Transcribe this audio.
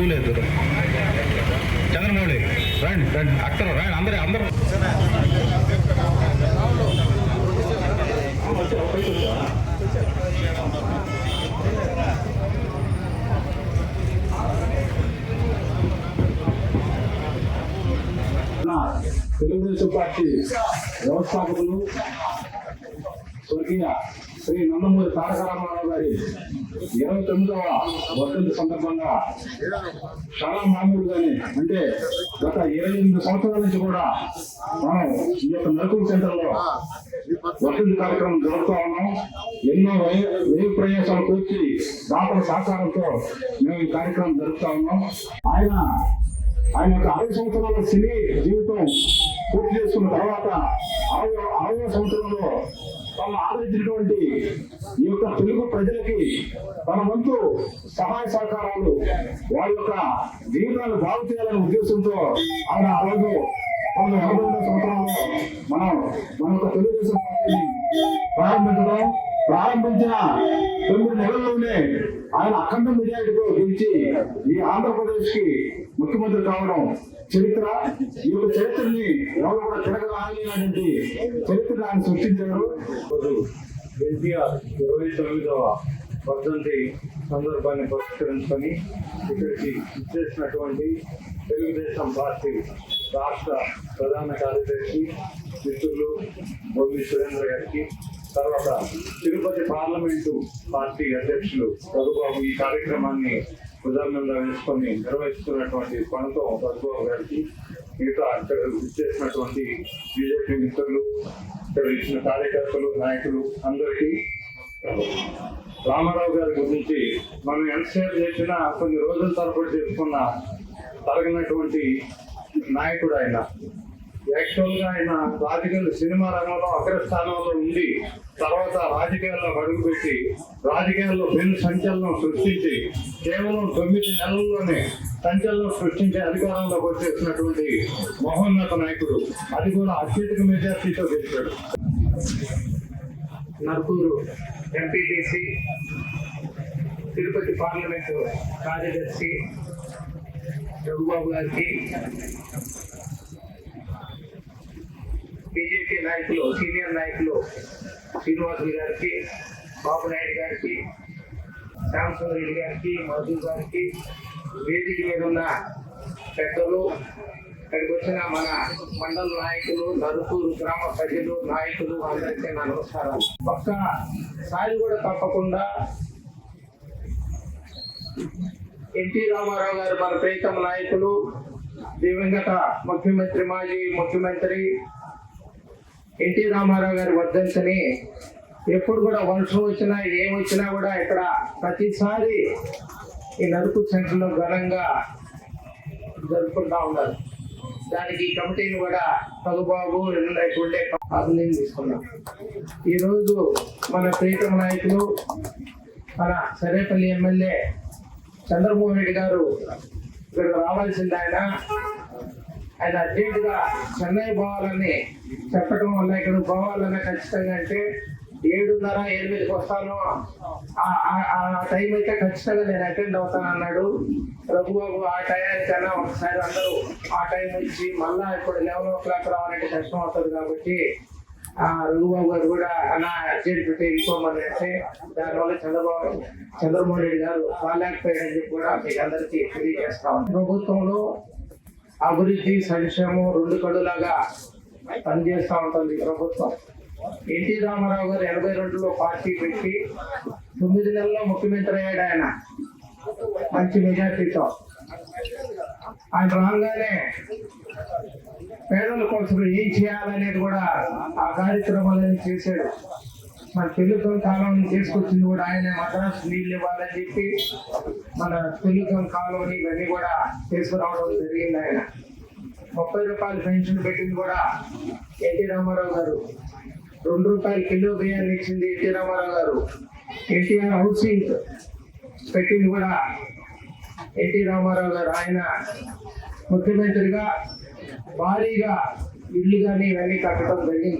పైకి రా చంద్రమౌళి రండి రండి అక్కడ రండి అందరూ అందరూ. తెలుగుదేశం పార్టీ వ్యవస్థాపకులు స్వర్గీయ శ్రీ నందమూరి తారక రామారావు గారి ఇరవై తొమ్మిదవ వర్ధంతి సందర్భంగా చాలా మామూలుగానే అంటే గత ఇరవై ఎనిమిది సంవత్సరాల నుంచి కూడా మనం ఈ యొక్క నలుగురు సెంటర్లో వర్ధంతి కార్యక్రమం జరుపుతా ఉన్నాం. ఎన్నో వ్యయ వ్యయ ప్రయాసాలు కూర్చి దాతల సహకారంతో మేము ఈ కార్యక్రమం జరుపుతా ఉన్నాం. ఆయన ఆయన యొక్క అరవై సంవత్సరాల సినీ జీవితం పూర్తి చేసుకున్న తర్వాత అరవై అరవై సంవత్సరంలో తమ ఆదరించినటువంటి ఈ యొక్క తెలుగు ప్రజలకి తన వంతు సహాయ సహకారాలు వారి యొక్క జీవితాలు బాగు చేయాలనే ఉద్దేశంతో ఆయన ఆ రోజు ఎనభై సంవత్సరంలో మనం మన యొక్క తెలుగుదేశం పార్టీని ప్రారంభించడం ప్రారంభించిన తొమ్మిది నెలల్లోనే ఆయన అఖండ మెజారిటీతో గెలిచి ఈ ఆంధ్రప్రదేశ్కి ముఖ్యమంత్రి కావడం చరిత్ర ఈ యొక్క చరిత్రని ఎవరు కూడా తిరగరాయలేనటువంటి చరిత్ర ఆయన సృష్టించారు. ఎన్టీఆర్ ఇరవై తొమ్మిదవ వర్ధంతి సందర్భాన్ని పురస్కరించుకొని ఇక్కడికి ఇచ్చేసినటువంటి తెలుగుదేశం పార్టీ రాష్ట్ర ప్రధాన కార్యదర్శి మిత్రులు బొల్లి సురేంద్ర గారికి తర్వాత తిరుపతి పార్లమెంటు పార్టీ అధ్యక్షులు రఘుబాబు ఈ కార్యక్రమాన్ని ఉదాహరణగా వేసుకొని నిర్వహిస్తున్నటువంటి పనితో రఘుబాబు గారికి మిగతా ఇక్కడ ఇచ్చేసినటువంటి బీజేపీ మిత్రులు ఇక్కడ ఇచ్చిన కార్యకర్తలు నాయకులు అందరికీ రామారావు గారి గురించి మనం ఎంతసేపు చేసిన కొన్ని రోజుల తరబడి చేసుకున్న తరగనటువంటి నాయకుడు ఆయన. యాక్చువల్గా ఆయన రాజకీయ సినిమా రంగంలో అగ్రస్థానంలో ఉండి తర్వాత రాజకీయాల్లో అడుగుపెట్టి రాజకీయాల్లో పెను సంచలనం సృష్టించి కేవలం తొమ్మిది నెలల్లోనే సంచలనం సృష్టించి అధికారంలోకి వచ్చేసినటువంటి మహోన్నత నాయకుడు. అది కూడా అత్యధిక మెజార్టీతో గెలిచాడు. నర్కూరు ఎంపీటీసీ తిరుపతి పార్లమెంటు కార్యదర్శి రఘుబాబు గారికి బీజేపీ నాయకులు సీనియర్ నాయకులు శ్రీనివాసులు గారికి బాబు నాయుడు గారికి శ్యామసుందర్ రెడ్డి గారికి మధు గారికి వేదిక మీద ఉన్న పెద్దలు ఇక్కడికి వచ్చిన మన మండల నాయకులు నరుకూరు గ్రామ ప్రజలు నాయకులు అందరికీ నా నమస్కారాలు సాయి కూడా తప్పకుండా ఎన్టీ రామారావు గారు మన ప్రీతమ నాయకులు దివంగత ముఖ్యమంత్రి మాజీ ముఖ్యమంత్రి ఎన్టీ రామారావు గారి వర్ధంతిని ఎప్పుడు కూడా వర్షం వచ్చినా ఏమొచ్చినా వచ్చినా కూడా ఇక్కడ ప్రతిసారి ఈ నలుపు సెంటర్లో ఘనంగా జరుపుకుంటా ఉన్నారు. దానికి ఈ కమిటీని కూడా రఘుబాబు ఉండే అభినందన తీసుకున్నాం ఈరోజు మన ప్రీతమ నాయకులు మన సరేపల్లి ఎమ్మెల్యే చంద్రమోహన్ రెడ్డి గారు ఇక్కడికి రావాల్సింది ఆయన. ఆయన అర్జెంటుగా చెన్నై పోవాలని చెప్పడం వల్ల ఇక్కడ పోవాలని ఖచ్చితంగా అంటే ఏడున్నర ఎనిమిదికి వస్తాను. ఆ- ఆ- ఆ టైం అయితే ఖచ్చితంగా నేను అటెండ్ అవుతాను అన్నాడు. రఘుబాబు ఆ టైంకైనా ఒకసారి అందరూ ఆ టైం వచ్చి మళ్ళా ఇప్పుడు లెవెన్ ఓ క్లాక్ రావాలంటే కష్టం అవుతుంది కాబట్టి ఆ రఘుబాబు గారు కూడా నా అర్జెంట్ పెట్టి వెళ్ళిపోమని అంటే దానివల్ల చంద్రబాబు చంద్రమోహన్ రెడ్డి గారు రాలేకపోయాడని చెప్పి కూడా మీకు అందరికీ తెలియజేస్తా ప్రభుత్వంలో అభివృద్ధి సంక్షేమం రెండు కడులాగా పనిచేస్తూ ఉంటుంది ప్రభుత్వం. ఎన్టీ రామారావు గారు ఎనభై రెండులో పార్టీ పెట్టి తొమ్మిది నెలల్లో ముఖ్యమంత్రి అయ్యాడు ఆయన. మంచి మెజార్టీతో. ఆయన రాగానే పేదల కోసం ఏం చేయాలనేది కూడా ఆ కార్యక్రమాలను చేశాడు. మన తెలుగు కాలం తీసుకొచ్చింది కూడా ఆయన మద్రాసు నీళ్ళు ఇవ్వాలని చెప్పి మన తెలుగు కాలువని ఇవన్నీ కూడా తీసుకురావడం జరిగింది ఆయన. ముప్పై రూపాయలు పెన్షన్ పెట్టింది కూడా ఎన్టీ రామారావు గారు. రెండు రూపాయలు కిలో బియ్యాన్ని ఇచ్చింది ఎన్టీ రామారావు గారు. ఎన్టీఆర్ హౌసింగ్ పెట్టింది కూడా ఎన్టీ రామారావు గారు. ఆయన ముఖ్యమంత్రిగా భారీగా ఇల్లు కానీ ఇవన్నీ కట్టడం జరిగింది.